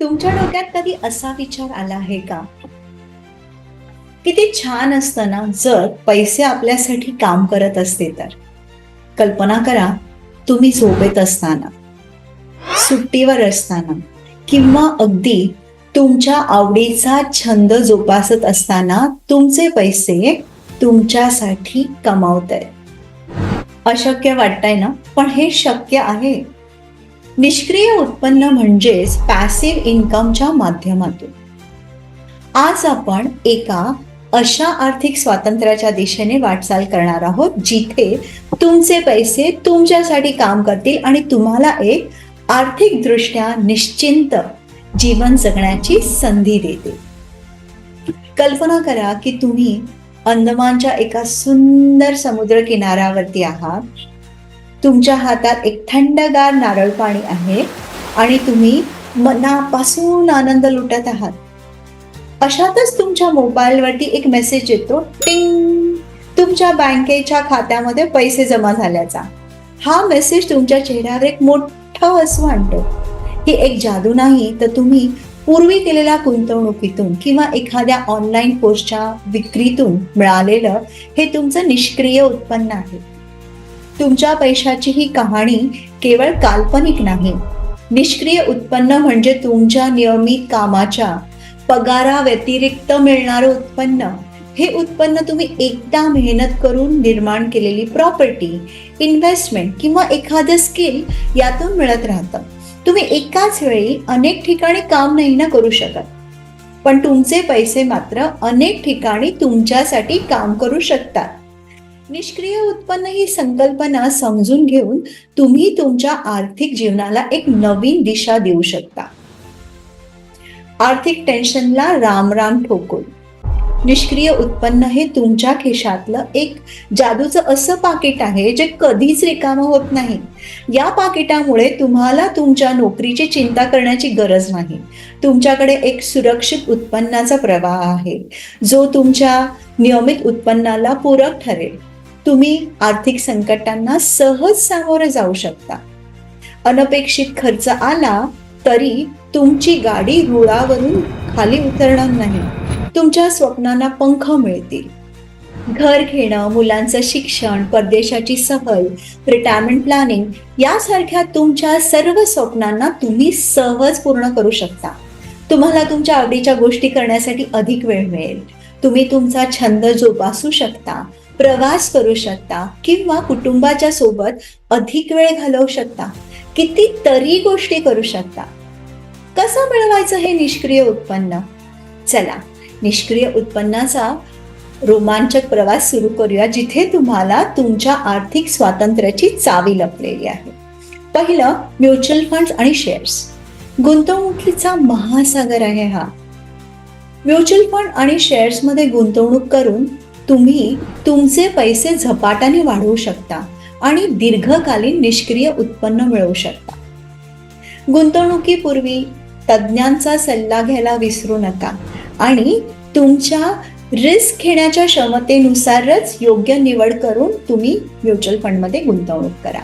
तुमच्या डोक्यात कधी असा विचार आला आहे का? किती छान असतं ना जर पैसे आपल्यासाठी काम करत असते तर. कल्पना करा तुम्ही झोपेत असताना सुट्टीवर असताना किंवा अगदी तुमच्या आवडीचा छंद जोपासत असताना तुमचे पैसे तुमच्यासाठी कमावत आहेत अशक्य वाटतंय ना? पण हे शक्य आहे. निष्क्रिय उत्पन्न म्हणजेच पॅसिव्ह इन्कमच्या माध्यमातून. आज आपण एका अशा आर्थिक स्वातंत्र्याच्या दिशेने वाटचाल करणार आहोत जिथे तुमचे पैसे तुमच्यासाठी काम करतील आणि तुम्हाला एक आर्थिकदृष्ट्या निश्चिंत जीवन जगण्याची संधी देते कल्पना करा की तुम्ही अंदमानच्या एका सुंदर समुद्र किनाऱ्यावरती आहात. तुमच्या हातात एक थंडगार नारळ पाणी आहे आणि तुम्ही मनापासून आनंद लुटत आहात. अशातच तुमच्या मोबाईलवरती एक मेसेज येतो टिंग. तुमच्या बँकेच्या खात्यामध्ये पैसे जमा झाल्याचा. हा मेसेज तुमच्या चेहऱ्यावर एक मोठं हसू आणतो. ही एक जादू नाही तर तुम्ही पूर्वी केलेल्या गुंतवणुकीतून किंवा एखाद्या ऑनलाईन कोर्सच्या विक्रीतून मिळालेलं हे तुमचं निष्क्रिय उत्पन्न आहे. तुमच्या पैशाची ही कहाणी केवळ काल्पनिक नाही. निष्क्रिय उत्पन्न म्हणजे तुमच्या नियमित कामाच्या पगारा व्यतिरिक्त मिळणारं उत्पन्न. हे उत्पन्न तुम्ही एकदा मेहनत करून निर्माण केलेली प्रॉपर्टी इन्व्हेस्टमेंट किंवा एखादं स्किल यातून मिळत राहतं. तुम्ही एकाच वेळी अनेक ठिकाणी काम नाही ना करू शकत. पण तुमचे पैसे मात्र अनेक ठिकाणी तुमच्यासाठी काम करू शकतात. निष्क्रिय उत्पन्न ही संकल्पना समजून घेऊन तुम्ही तुमच्या आर्थिक जीवनाला एक नवीन दिशा देऊ शकता. आर्थिक टेन्शनला राम राम ठोकून. निष्क्रिय उत्पन्न हे तुमच्या खिशातलं एक जादूचं असं पाकिट आहे जे कधीच रिकामं होत नाही. या पाकिटामुळे तुम्हाला तुमच्या नोकरीची चिंता करण्याची गरज नाही. तुमच्याकडे एक सुरक्षित उत्पन्नाचा प्रवाह आहे. जो तुमच्या नियमित उत्पन्नाला पूरक ठरेल. तुम्ही आर्थिक संकटांना सहज सामोरे जाऊ शकता. अनपेक्षित खर्च आला तरी तुमची गाडी रुळावरून खाली उतरणार नाही. तुमच्या स्वप्नांना पंख मिळतील. घर घेणं मुलांचं शिक्षण परदेशाची सहल रिटायरमेंट प्लॅनिंग यासारख्या तुमच्या सर्व स्वप्नांना तुम्ही सहज पूर्ण करू शकता. तुम्हाला तुमच्या आवडीच्या गोष्टी करण्यासाठी अधिक वेळ मिळेल. तुम्ही तुमचा छंद जोपासू शकता. प्रवास करू शकता किंवा कुटुंबाच्या सोबत अधिक वेळ घालवू शकता. किती तरी गोष्टी करू शकता. कसं मिळवायचं हे निष्क्रिय उत्पन्न? चला निष्क्रिय उत्पन्नाचा रोमांचक प्रवास सुरू करूया जिथे तुम्हाला तुमच्या आर्थिक स्वातंत्र्याची चावी लपलेली आहे. पहिलं म्युच्युअल फंड आणि शेअर्स. गुंतवणुकीचा महासागर आहे हा. म्युच्युअल फंड आणि शेअर्समध्ये गुंतवणूक करून तुम्ही तुमचे पैसे झपाट्याने वाढवू शकता आणि दीर्घकालीन निष्क्रिय उत्पन्न मिळवू शकता. गुंतवणुकीपूर्वी तज्ज्ञांचा सल्ला घ्यायला विसरू नका आणि तुमच्या रिस्क घेण्याच्या क्षमतेनुसारच योग्य निवड करून तुम्ही म्युच्युअल फंडमध्ये गुंतवणूक करा.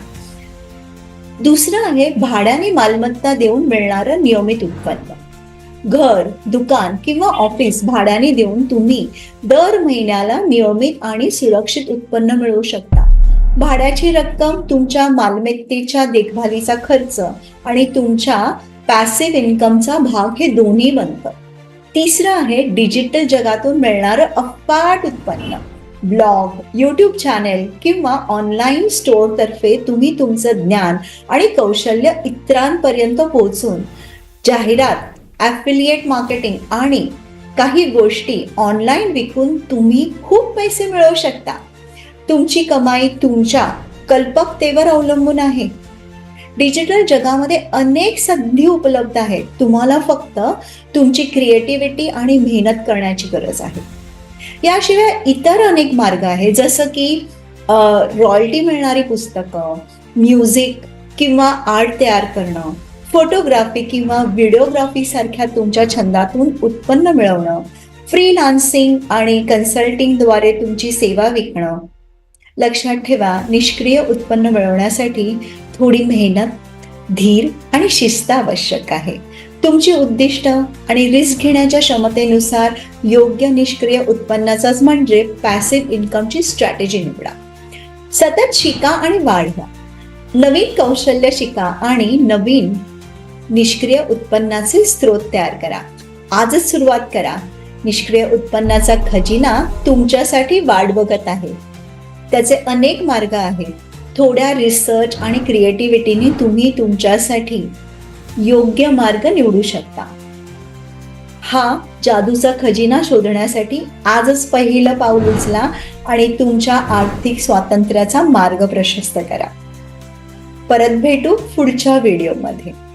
दुसरं आहे भाड्याने मालमत्ता देऊन मिळणारं नियमित उत्पन्न. घर दुकान किंवा ऑफिस भाड्याने देऊन तुम्ही दर महिन्याला नियमित आणि सुरक्षित उत्पन्न मिळवू शकता. भाड्याची रक्कम तुमच्या मालमत्तेच्या देखभालीचा खर्च आणि तुमच्या पॅसिव्ह इन्कमचा भाग हे दोन्ही बनतं. तिसरं आहे डिजिटल जगातून मिळणारं अफाट उत्पन्न. ब्लॉग यूट्यूब चॅनेल किंवा ऑनलाईन स्टोअरतर्फे तुम्ही तुमचं ज्ञान आणि कौशल्य इतरांपर्यंत पोहोचून जाहिरात ॲफिलिएट मार्केटिंग आणि काही गोष्टी ऑनलाईन विकून तुम्ही खूप पैसे मिळवू शकता. तुमची कमाई तुमच्या कल्पकतेवर अवलंबून आहे. डिजिटल जगामध्ये अनेक संधी उपलब्ध आहेत. तुम्हाला फक्त तुमची क्रिएटिव्हिटी आणि मेहनत करण्याची गरज आहे. याशिवाय इतर अनेक मार्ग आहेत. जसं की रॉयल्टी मिळणारी पुस्तकं म्युझिक किंवा आर्ट तयार करणं फोटोग्राफी किंवा व्हिडिओग्राफी सारख्या तुमच्या छंदातून उत्पन्न मिळवणं फ्रीलान्सिंग आणि कन्सल्टिंगद्वारे तुमची सेवा विकणं. लक्षात ठेवा निष्क्रिय उत्पन्न मिळवण्यासाठी थोडी मेहनत धीर आणि शिस्त आवश्यक आहे. तुमची उद्दिष्ट आणि रिस्क घेण्याच्या क्षमतेनुसार योग्य निष्क्रिय उत्पन्नाचाच म्हणजे पॅसिव्ह इन्कमची स्ट्रॅटेजी निवडा. सतत शिका आणि वाढवा. नवीन कौशल्य शिका आणि नवीन निष्क्रिय उत्पन्नाचे स्रोत तयार करा. आजच सुरुवात करा. निष्क्रिय उत्पन्नाचा खजिना तुमच्यासाठी वाट बघत आहे. त्याचे अनेक मार्ग आहेत. थोड्या रिसर्च आणि क्रिएटिव्हिटीने तुम्ही तुमच्यासाठी योग्य मार्ग निवडू शकता. हा जादूचा खजिना शोधण्यासाठी आजच पहिलं पाऊल उचला आणि तुमच्या आर्थिक स्वातंत्र्याचा मार्ग प्रशस्त करा. परत भेटू पुढच्या व्हिडिओमध्ये.